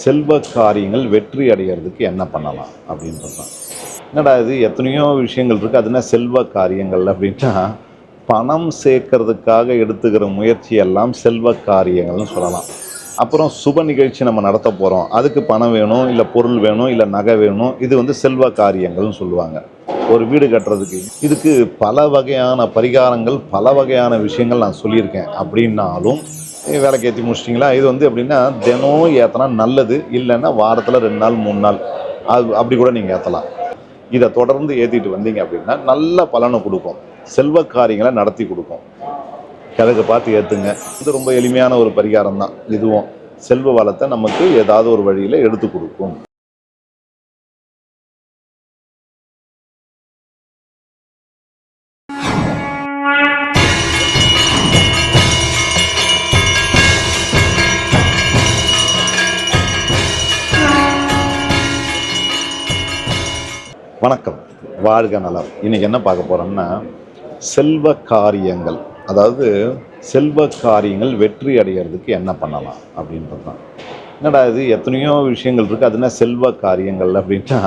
செல்வ காரியங்கள் வெற்றி அடைகிறதுக்கு என்ன பண்ணலாம் அப்படின்றது தான். என்னடா இது எத்தனையோ விஷயங்கள் இருக்குது அது என்ன செல்வ காரியங்கள் அப்படின்னா பணம் சேர்க்கறதுக்காக எடுத்துக்கிற முயற்சி எல்லாம் செல்வ காரியங்கள்னு சொல்லலாம். அப்புறம் சுப நிகழ்ச்சி நம்ம நடத்த போகிறோம் அதுக்கு பணம் வேணும் இல்லை பொருள் வேணும் இல்லை நகை வேணும். இது வந்து செல்வ காரியங்கள்னு சொல்லுவாங்க. ஒரு வீடு கட்டுறதுக்கு. இதுக்கு பல வகையான பரிகாரங்கள் பல வகையான விஷயங்கள் நான் சொல்லியிருக்கேன். அப்படின்னாலும் வேலைக்கு ஏற்றி முடிச்சிட்டிங்களா? இது வந்து எப்படின்னா தினம் ஏற்றினா நல்லது இல்லைன்னா வாரத்தில் ரெண்டு நாள் மூணு நாள். அது அப்படி கூட நீங்கள் ஏற்றலாம் இதை தொடர்ந்து ஏற்றிட்டு வந்தீங்க அப்படின்னா நல்ல பலனை கொடுக்கும். செல்வ காரியங்களை நடத்தி கொடுக்கும். கிழக்கு பார்த்து ஏற்றுங்க இது ரொம்ப எளிமையான ஒரு பரிகாரம் தான் இதுவும் செல்வ வளத்தை நமக்கு ஏதாவது ஒரு வழியில் எடுத்து கொடுக்கும். வணக்கம். வாழ்க நலம். இன்றைக்கி என்ன பார்க்க போகிறோம்னா செல்வ காரியங்கள். அதாவது செல்வ காரியங்கள் வெற்றி அடைகிறதுக்கு என்ன பண்ணலாம் அப்படின்றது தான். என்னடா இது எத்தனையோ விஷயங்கள் இருக்குது அது என்ன செல்வ காரியங்கள் அப்படின்னா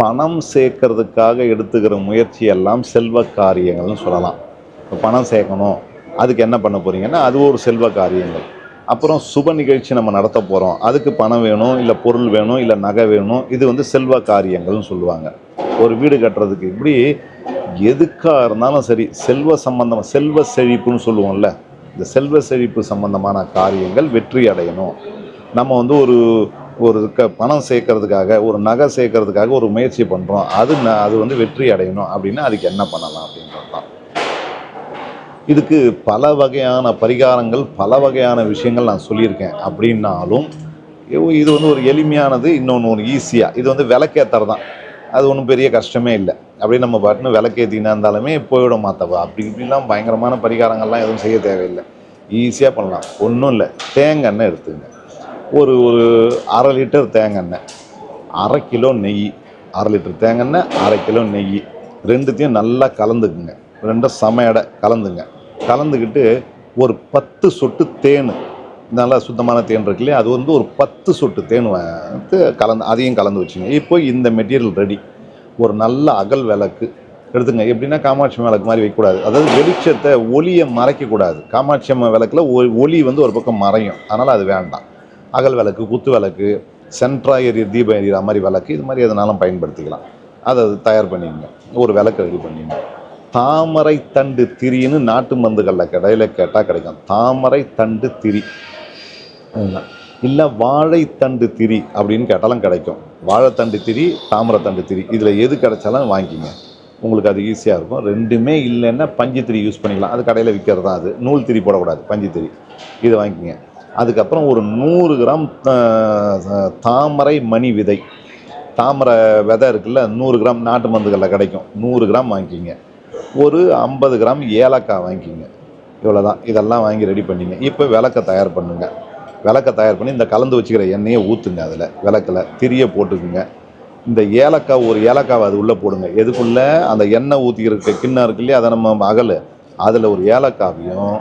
பணம் சேர்க்கறதுக்காக எடுத்துக்கிற முயற்சி எல்லாம் செல்வ காரியங்கள்னு சொல்லலாம். இப்போ பணம் சேர்க்கணும். அதுக்கு என்ன பண்ண போகிறீங்கன்னா அது ஒரு செல்வ காரியங்கள். அப்புறம் சுப நிகழ்ச்சி நம்ம நடத்த போகிறோம் அதுக்கு பணம் வேணும் இல்லை பொருள் வேணும் இல்லை நகை வேணும். இது வந்து செல்வ காரியங்கள்னு சொல்லுவாங்க. ஒரு வீடு கட்டுறதுக்கு இப்படி எதுக்காக இருந்தாலும் சரி செல்வ சம்பந்தம் செல்வ செழிப்புன்னு சொல்லுவோம்ல. இந்த செல்வ செழிப்பு சம்பந்தமான காரியங்கள் வெற்றி அடையணும். நம்ம வந்து ஒரு ஒரு க பணம் சேர்க்கறதுக்காக ஒரு நகை சேர்க்கறதுக்காக ஒரு முயற்சி பண்ணுறோம் அது அது வந்து வெற்றி அடையணும். அப்படின்னா அதுக்கு என்ன பண்ணலாம் அப்படின்றது தான் இதுக்கு பல வகையான பரிகாரங்கள் பல வகையான விஷயங்கள் நான் சொல்லியிருக்கேன். அப்படின்னாலும் இது- வந்து ஒரு எளிமையானது இன்னொன்று ஒரு ஈஸியாக இது வந்து விளக்கேற்றுறது தான். அது ஒன்றும் பெரிய கஷ்டமே இல்லை. அப்படியே நம்ம பாட்டுன்னு விளக்கேற்றினா இருந்தாலுமே போயிட மாத்தவா. அப்படி இப்படிலாம் பயங்கரமான பரிகாரங்கள்லாம் எதுவும் செய்ய தேவையில்லை. ஈஸியாக பண்ணலாம். ஒன்றும் இல்லை. தேங்காய் எண்ணெய் எடுத்துங்க. ஒரு ஒரு அரை லிட்டர் தேங்காய் எண்ணெய். அரை கிலோ நெய். அரை லிட்டர் தேங்காய் எண்ணெய் அரை கிலோ நெய். ரெண்டுத்தையும் நல்லா கலந்துக்குங்க. ரெண்டும் சமையடை கலந்துங்க. கலந்துக்கிட்டு ஒரு பத்து சொட்டு தேன் நல்லா சுத்தமான தேன் இருக்கு இல்லையா? அது வந்து ஒரு பத்து சொட்டு தேன் வந்து கலந்து அதையும் கலந்து வச்சுங்க. இப்போ இந்த மெட்டீரியல் ரெடி ஒரு நல்ல அகல் விளக்கு எடுத்துங்க. எப்படின்னா காமாட்சி விளக்கு மாதிரி வைக்கக்கூடாது. அதாவது வெளிச்சத்தை ஒளியை மறைக்கக்கூடாது. காமாட்சி அம்மா விளக்கில் ஒ- ஒளி வந்து ஒரு பக்கம் மறையும். அதனால் அது வேண்டாம். அகல் விளக்கு குத்து விளக்கு சென்ட்ரா எரிய தீபம் எரியிற மாதிரி விளக்கு இது மாதிரி எதனாலும் பயன்படுத்திக்கலாம். அதை தயார் பண்ணிங்க ஒரு விளக்கு ரெடி பண்ணிங்க தாமரை தண்டு திரின்னு நாட்டு மருந்துகளில் கடையில் கேட்டால் கிடைக்கும். தாமரை தண்டு திரி. இல்லை வாழைத்தண்டு திரி அப்படின்னு கேட்டாலும் கிடைக்கும். வாழைத்தண்டு திரி தாமரைத்தண்டு திரி. இதில் எது கிடைச்சாலும் வாங்கிங்க. உங்களுக்கு அது ஈஸியாக இருக்கும். ரெண்டுமே இல்லைன்னா பஞ்சு திரி யூஸ் பண்ணிக்கலாம். அது கடையில் விற்கிறது தான் அது. நூல் திரி போடக்கூடாது. பஞ்சு திரி. இதை வாங்கிக்கிங்க அதுக்கப்புறம் ஒரு நூறு கிராம் தாமரை மணி விதை. தாமரை விதை இருக்குல்ல நூறு கிராம் நாட்டு மருந்துகளில் கிடைக்கும். நூறு கிராம் வாங்கிக்கிங்க ஒரு ஐம்பது கிராம் ஏலக்காய் வாங்கிக்கிங்க. இவ்வளோதான் இதெல்லாம் வாங்கி ரெடி பண்ணிங்க. இப்போ விளக்க தயார் பண்ணுங்கள் விளக்க தயார் பண்ணி இந்த கலந்து வச்சுக்கிற எண்ணெயை ஊற்றுங்க அதில். விளக்கில் திரிய போட்டுக்குங்க. இந்த ஏலக்காய் ஒரு ஏலக்காவை அது உள்ளே போடுங்க. எதுக்குள்ளே? அந்த எண்ணெய் ஊற்றிக்கிற கிண்ணம் இருக்கு இல்லையா? அதை நம்ம அகல். அதில் ஒரு ஏலக்காவையும்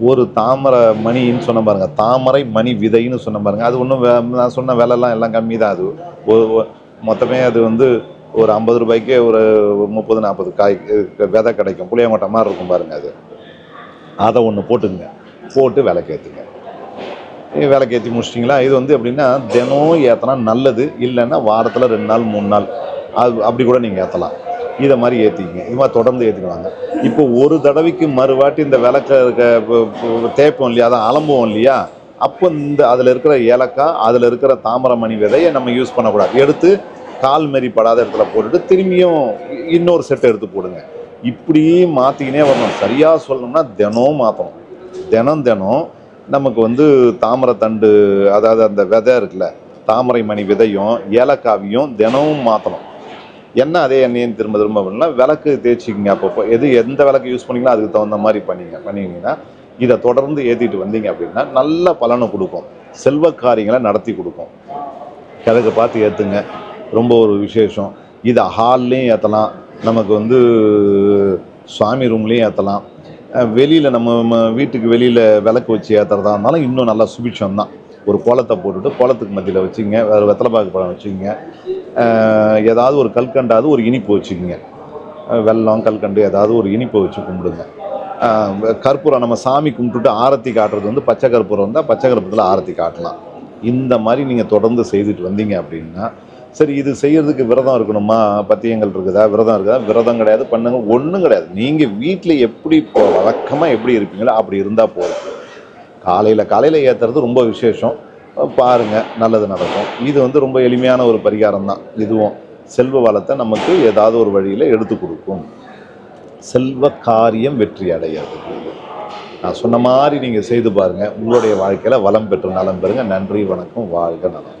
ஒரு தாமரை மணின்னு சொன்ன பாருங்கள் தாமரை மணி விதைன்னு சொன்ன பாருங்கள் அது ஒன்றும் நான் சொன்ன விலைலாம் எல்லாம் கம்மி தான். அது ஒ- மொத்தமே அது வந்து ஒரு ஐம்பது ரூபாய்க்கே ஒரு முப்பது நாற்பது காய் விதை கிடைக்கும். புளியங்கொட்டை மாதிரி இருக்கும் பாருங்கள் அது. அதை ஒன்று போட்டுங்க போட்டு விளக்கேற்றுங்க விளக்கேற்றி முடிச்சிட்டிங்களா? இது வந்து எப்படின்னா தினம் ஏற்றினா நல்லது இல்லைன்னா வாரத்தில் ரெண்டு நாள் மூணு நாள். அது அப்படி கூட நீங்கள் ஏற்றலாம் இதை மாதிரி ஏற்றிக்கிங்க இது மாதிரி தொடர்ந்து ஏற்றிக்குவாங்க இப்போ ஒரு தடவைக்கு மறுவாட்டி இந்த விளக்க இருக்க தேய்ப்போம் இல்லையா? அதான் அலம்புவோம் இல்லையா? அப்போ இந்த அதில் இருக்கிற ஏலக்காய் அதில் இருக்கிற தாமரமணி விதையை நம்ம யூஸ் பண்ணக்கூடாது. எடுத்து கால் மாரி படாத இடத்துல போட்டுட்டு திரும்பியும் இன்னொரு செட்டை எடுத்து போடுங்க. இப்படி மாற்றிக்கினே வரணும். சரியாக சொல்லணும்னா தினம் மாற்றணும் தினம் தினம் நமக்கு வந்து தாமரைத்தண்டு அதாவது அந்த விதை இருக்குல்ல தாமரை மணி விதையும் ஏலக்காவையும் தினமும் மாற்றணும் என்ன அதே எண்ணெயும் திரும்ப திரும்ப அப்படின்னா விளக்கு தேய்ச்சிக்கிங்க அப்பப்போ. எது எந்த விளக்கு யூஸ் பண்ணீங்களோ அதுக்கு தகுந்த மாதிரி பண்ணிங்க பண்ணிங்கன்னா இதை தொடர்ந்து ஏற்றிட்டு வந்தீங்க அப்படின்னா நல்ல பலனை கொடுக்கும். செல்வ காரியங்களை நடத்தி கொடுக்கும். கிழக்கு பார்த்து ஏற்றுங்க ரொம்ப ஒரு விசேஷம். இதை ஹால்லையும் ஏற்றலாம் நமக்கு வந்து சுவாமி ரூம்லேயும் ஏற்றலாம் வெளியில் நம்ம வீட்டுக்கு வெளியில் விளக்கு வச்சு ஏற்றுறதா இருந்தாலும் இன்னும் நல்லா சுபிட்சம் தான் ஒரு கோலத்தை போட்டுட்டு கோலத்துக்கு மத்தியில் வச்சுங்க. வேறு வெத்தலைப்பாக்கு பழம் வச்சுக்கோங்க ஏதாவது ஒரு கல்கண்டாவது ஒரு இனிப்பு வச்சுக்கோங்க. வெள்ளம் வெல்லம் கல்கண்டு ஏதாவது ஒரு இனிப்பை வச்சு கும்பிடுங்க. கற்பூரம் நம்ம சாமி கும்பிட்டுட்டு ஆரத்தி காட்டுறது வந்து பச்சை கற்பூரம் இருந்தால் பச்சை கற்பூரத்தில் ஆரத்தி காட்டலாம். இந்த மாதிரி நீங்கள் தொடர்ந்து செய்துட்டு வந்தீங்க அப்படின்னா சரி இது செய்யறதுக்கு விரதம் இருக்கணுமா? பத்தியங்கள் இருக்குதா? விரதம் இருக்குதா? விரதம் கிடையாது பண்ணுங்க. ஒன்றும் கிடையாது. நீங்கள் வீட்டில் எப்படி இப்போ வழக்கமாக எப்படி இருப்பீங்களோ அப்படி இருந்தால் போதும். காலையில் காலையில் ஏற்றுறது ரொம்ப விசேஷம். பாருங்க நல்லது நடக்கும். இது வந்து ரொம்ப எளிமையான ஒரு பரிகாரம் தான். இதுவும் செல்வ வளத்தை நமக்கு ஏதாவது ஒரு வழியில் எடுத்து கொடுக்கும். செல்வ காரியம் வெற்றி அடையாது நான் சொன்ன மாதிரி நீங்கள் செய்து பாருங்கள் உங்களுடைய வாழ்க்கையில் வளம் பெற்று நலம் பெறுங்க. நன்றி வணக்கம் வாழ்க நலம்.